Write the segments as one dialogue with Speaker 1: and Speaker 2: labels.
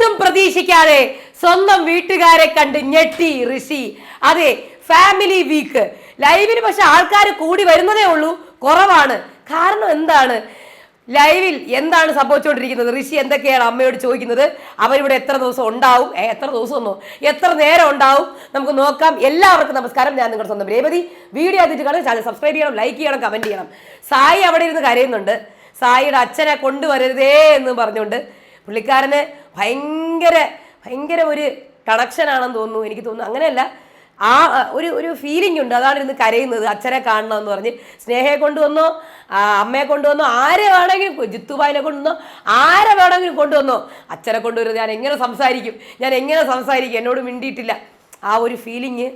Speaker 1: ഒട്ടും പ്രതീക്ഷിക്കാതെ സ്വന്തം വീട്ടുകാരെ കണ്ട് ഞെട്ടി ഋഷി. അതെ ഫാമിലി വീക്ക് ലൈവിന് പക്ഷെ ആൾക്കാർ കൂടി വരുന്നതേ ഉള്ളൂ. കുറവാണ്. കാരണം എന്താണ്? ലൈവിൽ എന്താണ് സംഭവിച്ചുകൊണ്ടിരിക്കുന്നത്? ഋഷി എന്തൊക്കെയാണ് അമ്മയോട് ചോദിക്കുന്നത്? അവരിവിടെ എത്ര ദിവസം ഉണ്ടാവും? എത്ര ദിവസം ഒന്നോ? എത്ര നേരം ഉണ്ടാവും? നമുക്ക് നോക്കാം. എല്ലാവർക്കും നമസ്കാരം. ഞാൻ നിങ്ങളുടെ സ്വന്തം രേവതി. വീഡിയോ അതിട്ട് കാണും ചാനൽ സബ്സ്ക്രൈബ് ചെയ്യണം ലൈക്ക് ചെയ്യണം കമന്റ് ചെയ്യണം. സായി അവിടെ ഇരുന്ന് കരയുന്നുണ്ട്. സായിയുടെ അച്ഛനെ കൊണ്ടുവരരുതേ എന്ന് പറഞ്ഞുകൊണ്ട് പുള്ളിക്കാരന് ഭയങ്കര ഭയങ്കര ഒരു കണക്ഷനാണെന്ന് തോന്നുന്നു എനിക്ക് തോന്നുന്നു. അങ്ങനെയല്ല ആ ഒരു ഒരു ഫീലിംഗ് ഉണ്ട്. അതാണ് ഇരുന്ന് കരയുന്നത്. അച്ഛനെ കാണണം എന്ന് പറഞ്ഞ്. സ്നേഹയെ കൊണ്ടുവന്നോ അമ്മയെ കൊണ്ടുവന്നോ ആരെ വേണമെങ്കിലും ജിത്തുബായിനെ കൊണ്ടുവന്നോ ആരെ വേണമെങ്കിലും കൊണ്ടുവന്നോ. അച്ഛനെ കൊണ്ടുവരുന്നത് ഞാൻ എങ്ങനെ സംസാരിക്കും? ഞാൻ എങ്ങനെ സംസാരിക്കും? എന്നോട് മിണ്ടിയിട്ടില്ല. ആ ഒരു ഫീലിങ്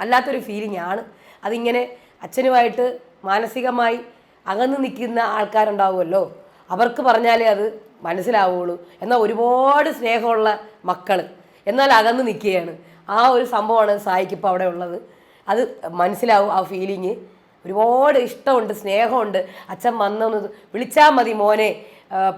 Speaker 1: അല്ലാത്തൊരു ഫീലിംഗ് ആണ്. അതിങ്ങനെ അച്ഛനുമായിട്ട് മാനസികമായി അകന്ന് നിൽക്കുന്ന ആൾക്കാരുണ്ടാവുമല്ലോ. അവർക്ക് പറഞ്ഞാലേ അത് മനസ്സിലാവുള്ളൂ. എന്നാൽ ഒരുപാട് സ്നേഹമുള്ള മക്കൾ എന്നാൽ അകന്ന് നിൽക്കുകയാണ്. ആ ഒരു സംഭവമാണ് സായിക്ക് ഇപ്പോൾ അവിടെ ഉള്ളത്. അത് മനസ്സിലാവും ആ ഫീലിങ് ഒരുപാട് ഇഷ്ടമുണ്ട് സ്നേഹമുണ്ട്. അച്ഛൻ വന്നൊന്ന് വിളിച്ചാൽ മതി മോനെ.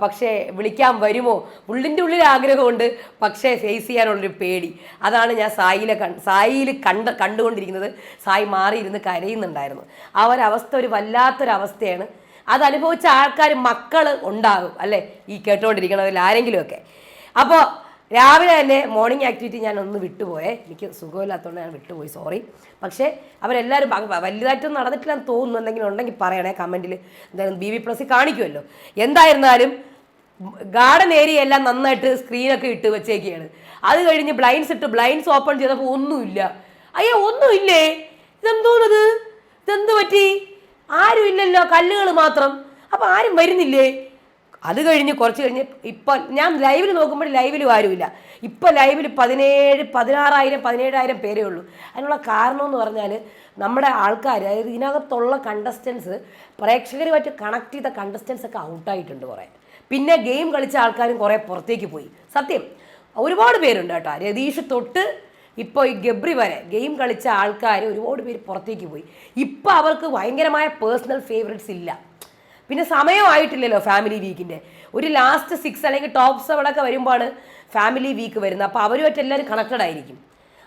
Speaker 1: പക്ഷേ വിളിക്കാൻ വരുമോ? ഉള്ളിന്റെ ഉള്ളിൽ ആഗ്രഹമുണ്ട് പക്ഷേ ഫേസ് ചെയ്യാനുള്ളൊരു പേടി. അതാണ് ഞാൻ സായിലെ കൺ സായിയിൽ കണ്ട് കണ്ടുകൊണ്ടിരിക്കുന്നത്. സായി മാറിയിരുന്ന് കരയുന്നുണ്ടായിരുന്നു. ആ ഒരവസ്ഥ ഒരു വല്ലാത്തൊരവസ്ഥയാണ്. അത് അനുഭവിച്ച ആൾക്കാർ മക്കൾ ഉണ്ടാകും അല്ലേ? ഈ കേട്ടുകൊണ്ടിരിക്കണവരിൽ ആരെങ്കിലുമൊക്കെ. അപ്പോൾ രാവിലെ തന്നെ മോർണിംഗ് ആക്ടിവിറ്റി ഞാൻ ഒന്ന് വിട്ടുപോയേ. എനിക്ക് സുഖമില്ലാത്തതുകൊണ്ട് ഞാൻ വിട്ടുപോയി സോറി പക്ഷേ അവരെല്ലാവരും വലുതായിട്ടൊന്നും നടന്നിട്ടില്ലെന്ന് തോന്നുന്നു. എന്തെങ്കിലും ഉണ്ടെങ്കിൽ പറയണേ കമന്റിൽ എന്തായാലും ബി വി പ്ലസ് കാണിക്കുമല്ലോ എന്തായിരുന്നാലും ഗാർഡൻ ഏരിയ എല്ലാം നന്നായിട്ട് സ്ക്രീനൊക്കെ ഇട്ട് വെച്ചേക്കുകയാണ് അത് കഴിഞ്ഞ് ബ്ലൈൻഡ്സ് ഇട്ട് ബ്ലൈൻഡ്സ് ഓപ്പൺ ചെയ്തപ്പോൾ ഒന്നുമില്ല. അയ്യോ ഒന്നുമില്ലേ? ഇതെന്തോന്നത്? ഇതെന്ത് പറ്റി? ആരും ഇല്ലല്ലോ കല്ലുകൾ മാത്രം. അപ്പോൾ ആരും വരുന്നില്ലേ? അത് കഴിഞ്ഞ് കുറച്ച് കഴിഞ്ഞ് ഇപ്പം ഞാൻ ലൈവിൽ നോക്കുമ്പോൾ ലൈവിലും ആരുമില്ല. ഇപ്പം ലൈവിൽ പതിനേഴ് പതിനാറായിരം പതിനേഴായിരം പേരേ ഉള്ളൂ. അതിനുള്ള കാരണം എന്ന് പറഞ്ഞാൽ നമ്മുടെ ആൾക്കാർ അതായത് ഇതിനകത്തുള്ള കണ്ടസ്റ്റൻസ് പ്രേക്ഷകരുമായിട്ട് കണക്ട് ചെയ്ത കണ്ടസ്റ്റൻസ് ഒക്കെ ഔട്ടായിട്ടുണ്ട് കുറേ. പിന്നെ ഗെയിം കളിച്ച ആൾക്കാരും കുറേ പുറത്തേക്ക് പോയി. സത്യം. ഒരുപാട് പേരുണ്ട് കേട്ടോ. രതീഷ് തൊട്ട് ഇപ്പോൾ ഈ ഗബ്രി വരെ ഗെയിം കളിച്ച ആൾക്കാർ ഒരുപാട് പേര് പുറത്തേക്ക് പോയി. ഇപ്പോൾ അവർക്ക് ഭയങ്കരമായ പേഴ്സണൽ ഫേവറേറ്റ്സ് ഇല്ല. പിന്നെ സമയമായിട്ടില്ലല്ലോ ഫാമിലി വീക്കിന്റെ ഒരു ലാസ്റ്റ് സിക്സ് അല്ലെങ്കിൽ ടോപ്പ് സെവനൊക്കെ വരുമ്പോഴാണ് ഫാമിലി വീക്ക് വരുന്നത്. അപ്പോൾ അവരുമായിട്ട് എല്ലാവരും കണക്റ്റഡ് ആയിരിക്കും.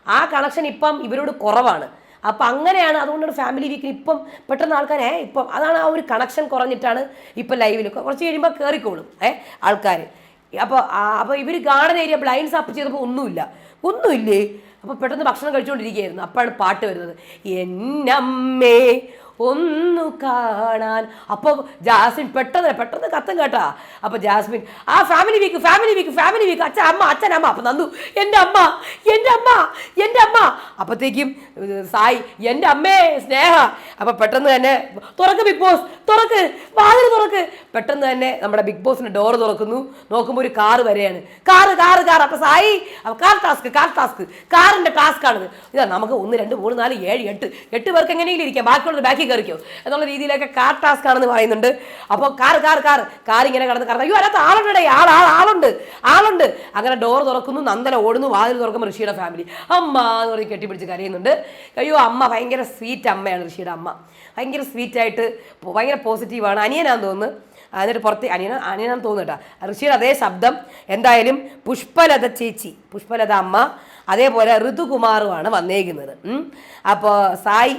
Speaker 1: ആ കണക്ഷൻ ഇപ്പം ഇവരോട് കുറവാണ്. അപ്പം അങ്ങനെയാണ് അതുകൊണ്ടാണ് ഫാമിലി വീക്കിൽ ഇപ്പം പെട്ടെന്ന് ആൾക്കാരെ ഇപ്പം അതാണ് ആ ഒരു കണക്ഷൻ കുറഞ്ഞിട്ടാണ് ഇപ്പം ലൈവിൽ കുറച്ച് കഴിയുമ്പോൾ കയറിക്കോളും ഏ ആൾക്കാർ അപ്പോൾ അപ്പോൾ ഇവർ ഗാർഡൻ ഏരിയ ബ്ലൈൻഡ്സ് അപ്പ് ചെയ്തപ്പോൾ ഒന്നുമില്ല. ഒന്നുമില്ലേ? അപ്പോൾ പെട്ടെന്ന് ഭക്ഷണം കഴിച്ചുകൊണ്ടിരിക്കുകയായിരുന്നു അപ്പോഴാണ് പാട്ട് വരുന്നത്. എന്നമ്മേ ഒന്നു കാണാൻ. അപ്പോൾ ജാസ്മിൻ പെട്ടെന്ന് പെട്ടെന്ന് കത്തം കേട്ടാ. അപ്പോൾ ജാസ്മിൻ ആ family week family week family week അച്ഛൻ അമ്മ അച്ഛൻ അമ്മ. അപ്പം നന്ദു എന്റെ അമ്മ എന്റെ അമ്മ എന്റെ അമ്മ. അപ്പോഴത്തേക്കും സായി എന്റെ അമ്മേ സ്നേഹ അപ്പോൾ പെട്ടെന്ന് തന്നെ തുറക്ക് ബിഗ് ബോസ് തുറക്ക് വാതിൽ തുറക്ക്. പെട്ടെന്ന് തന്നെ നമ്മുടെ ബിഗ് ബോസിന്റെ ഡോർ തുറക്കുന്നു. നോക്കുമ്പോൾ ഒരു കാറ് വരെയാണ്. കാറ് കാറ് കാർ അപ്പോൾ സായി അപ്പോൾ കാർ ടാസ്ക് കാർ ടാസ്ക് കാറിന്റെ ആണ് ഇതാ നമുക്ക് ഒന്ന് രണ്ട് മൂന്ന് നാല് ഏഴ് എട്ട്. എട്ട് പേർക്ക് എങ്ങനെയെങ്കിലും ഇരിക്കാം. ബാക്കിയുള്ളത് ബാക്കി കയറിക്കോ. എന്നുള്ള രീതിയിലൊക്കെ കാർ ടാസ്ക് ആണെന്ന് പറയുന്നുണ്ട്. അപ്പോൾ കാർ കാർ കാർ കാർ ഇങ്ങനെ കടന്ന് കറങ്ങും അയ്യോ അതിനകത്ത് ആളുണ്ടേ ആൾ ആൾ ആളുണ്ട്. അങ്ങനെ ഡോർ തുറക്കുന്നു നന്ദന ഓടുന്നു വാതിൽ തുറക്കുമ്പോൾ ഋഷിയുടെ ഫാമിലി അമ്മ എന്ന് പറഞ്ഞ് കെട്ടിപ്പിടിച്ച് കരയുന്നുണ്ട്. അയ്യോ അമ്മ ഭയങ്കര സ്വീറ്റ് അമ്മയാണ് ഋഷിയുടെ അമ്മ. ഭയങ്കര സ്വീറ്റായിട്ട് ഭയങ്കര പോസിറ്റീവാണ് അനിയനാന്ന് തോന്നുന്നു. എന്നിട്ട് പുറത്ത് അനിയന അനിയനാന്ന് തോന്നുന്നു കേട്ടോ. ഋഷിയുടെ അതേ ശബ്ദം. എന്തായാലും പുഷ്പലത ചേച്ചി പുഷ്പലത അമ്മ അതേപോലെ ഋതുകുമാറുമാണ് വന്നേക്കുന്നത്. അപ്പോൾ സായി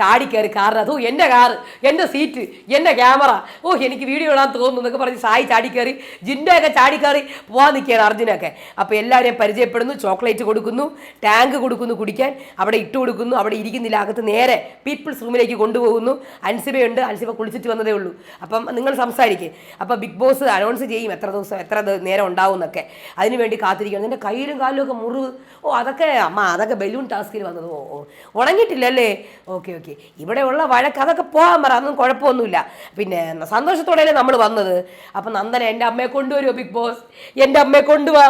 Speaker 1: ചാടിക്കയറി കാറിന്. അതോ എന്റെ കാറ് എന്റെ സീറ്റ് എന്റെ ക്യാമറ. ഓ എനിക്ക് വീഡിയോ ഇടാൻ തോന്നുന്നു എന്നൊക്കെ പറഞ്ഞ് സായി ചാടിക്കയറി ജിൻഡയൊക്കെ ചാടിക്കയറി പോകാൻ നിൽക്കുകയാണ് അർജുനൊക്കെ. അപ്പോൾ എല്ലാവരെയും പരിചയപ്പെടുന്നു ചോക്ലേറ്റ് കൊടുക്കുന്നു ടാങ്ക് കൊടുക്കുന്നു കുടിക്കാൻ അവിടെ ഇട്ട് കൊടുക്കുന്നു അവിടെ ഇരിക്കുന്നില്ല അകത്ത് നേരെ പീപ്പിൾസ് റൂമിലേക്ക് കൊണ്ടുപോകുന്നു. അൻസിബയുണ്ട് അൻസിബ കുളിച്ചിട്ട് വന്നതേ ഉള്ളൂ. അപ്പം നിങ്ങൾ സംസാരിക്കേ. അപ്പോൾ ബിഗ് ബോസ് അനൗൺസ് ചെയ്യും എത്ര ദിവസം എത്ര നേരം ഉണ്ടാവും എന്നൊക്കെ. അതിനുവേണ്ടി കാത്തിരിക്കണം. നിന്റെ കയ്യിലും കാലിലും ഒക്കെ മുറിവ്. ഓ അതൊക്കെ അമ്മ അതൊക്കെ ബലൂൺ ടാസ്കിൽ വന്നത്. ഓ ഓ ഉണങ്ങിയിട്ടില്ലല്ലേ? ഓക്കെ ഓക്കെ ഇവിടെയുള്ള വഴക്ക് അതൊക്കെ പോകാൻ പറ അതൊന്നും കുഴപ്പമൊന്നുമില്ല. പിന്നെ സന്തോഷത്തോടെയല്ലേ നമ്മൾ വന്നത്. അപ്പം നന്ദന എന്റെ അമ്മയെ കൊണ്ടുവരുമോ ബിഗ് ബോസ്? എന്റെ അമ്മയെ കൊണ്ടുവാ.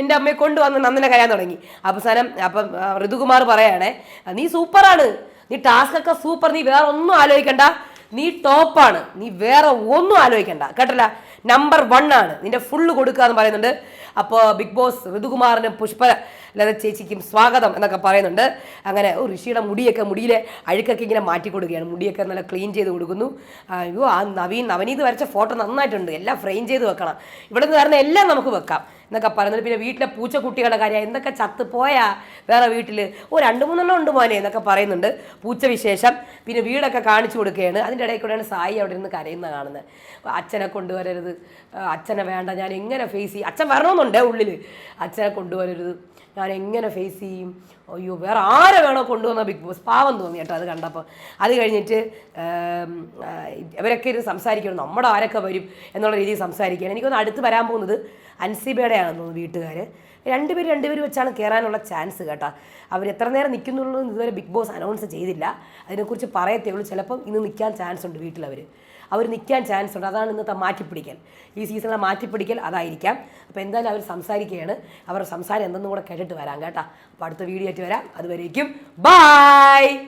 Speaker 1: എന്റെ അമ്മയെ കൊണ്ടുവന്ന് നന്ദന കരയാൻ തുടങ്ങി. അവസാനം അപ്പം ഋതുകുമാർ പറയണേ നീ സൂപ്പറാണ്. നീ ടാസ്ക് ഒക്കെ സൂപ്പർ നീ വേറെ ഒന്നും ആലോചിക്കണ്ട. നീ ടോപ്പാണ് നീ വേറെ ഒന്നും ആലോചിക്കണ്ട. കേട്ടല്ല? നമ്പർ വൺ ആണ്. നിന്റെ ഫുള്ള് കൊടുക്കുക എന്ന് പറയുന്നുണ്ട്. അപ്പോൾ ബിഗ് ബോസ് ഋതുകുമാറിനും പുഷ്പ ലത ചേച്ചിക്കും സ്വാഗതം എന്നൊക്കെ പറയുന്നുണ്ട്. അങ്ങനെ ഋഷിയുടെ മുടിയൊക്കെ മുടിയിലെ അഴുക്കൊക്കെ ഇങ്ങനെ മാറ്റി കൊടുക്കുകയാണ്. മുടിയൊക്കെ നല്ല ക്ലീൻ ചെയ്ത് കൊടുക്കുന്നു. അയ്യോ ആ നവീൻ നവനീത് വരച്ച ഫോട്ടോ നന്നായിട്ടുണ്ട്. എല്ലാം ഫ്രെയിം ചെയ്ത് വെക്കണം. ഇവിടെ നിന്ന് എല്ലാം നമുക്ക് വെക്കാം. എന്നൊക്കെ പറയുന്നത്. പിന്നെ വീട്ടിലെ പൂച്ചക്കുട്ടികളുടെ കാര്യം എന്തൊക്കെ ചത്ത് പോയാ വേറെ വീട്ടിൽ ഓ രണ്ട് മൂന്നെണ്ണം ഉണ്ട് മോനെ എന്നൊക്കെ പറയുന്നുണ്ട്. പൂച്ച വിശേഷം പിന്നെ വീടൊക്കെ കാണിച്ചു കൊടുക്കുകയാണ്. അതിന്റെ ഇടയിൽ കൂടെയാണ് സായി അവിടെ നിന്ന് കരയുന്ന കാണുന്നത്. അച്ഛനെ കൊണ്ടുവരരുത്. അച്ഛനെ വേണ്ട. ഞാൻ എങ്ങനെ ഫേസ് ചെയ്യും? അച്ഛൻ വരണമെന്നുണ്ട് ഉള്ളിൽ അച്ഛനെ കൊണ്ടുവരരുത്. ഞാൻ എങ്ങനെ ഫേസ് ചെയ്യും? അയ്യോ വേറെ ആരെ വേണോ കൊണ്ടുവന്ന ബിഗ് ബോസ്? പാവം തോന്നി കേട്ടോ അത് കണ്ടപ്പോൾ. അത് കഴിഞ്ഞിട്ട് ഇവരൊക്കെ ഇരുന്ന് സംസാരിക്കണം. നമ്മുടെ ആരൊക്കെ വരും എന്നുള്ള രീതിയിൽ സംസാരിക്കുകയാണ്. എനിക്കൊന്ന് അടുത്ത് വരാൻ പോകുന്നത് അൻസിബയുടെയാണെന്ന് തോന്നുന്നു വീട്ടുകാർ രണ്ടുപേർ രണ്ടുപേർ വെച്ചാണ് കയറാനുള്ള ചാൻസ് കേട്ടോ. അവർ എത്ര നേരം നിൽക്കുന്നുള്ളൂ ഇതുവരെ ബിഗ് ബോസ് അനൗൺസ് ചെയ്തില്ല. അതിനെക്കുറിച്ച് പറയത്തേ ഉള്ളൂ. ചിലപ്പം ഇന്ന് നിൽക്കാൻ ചാൻസ് ഉണ്ട് വീട്ടിലവർ അവർ നിൽക്കാൻ ചാൻസ് ഉണ്ട്. അതാണ് ഇന്നത്തെ മാറ്റിപ്പിടിക്കൽ. ഈ സീസണിലെ മാറ്റിപ്പിടിക്കൽ അതായിരിക്കാം. അപ്പോൾ എന്തായാലും അവർ സംസാരിക്കുകയാണ്. അവരുടെ സംസാരം എന്തെന്നും കൂടെ കേട്ടിട്ട് വരാം കേട്ടോ. അപ്പോൾ അടുത്ത വീഡിയോ ആയിട്ട് വരാം. അതുവരേക്കും. ബായ്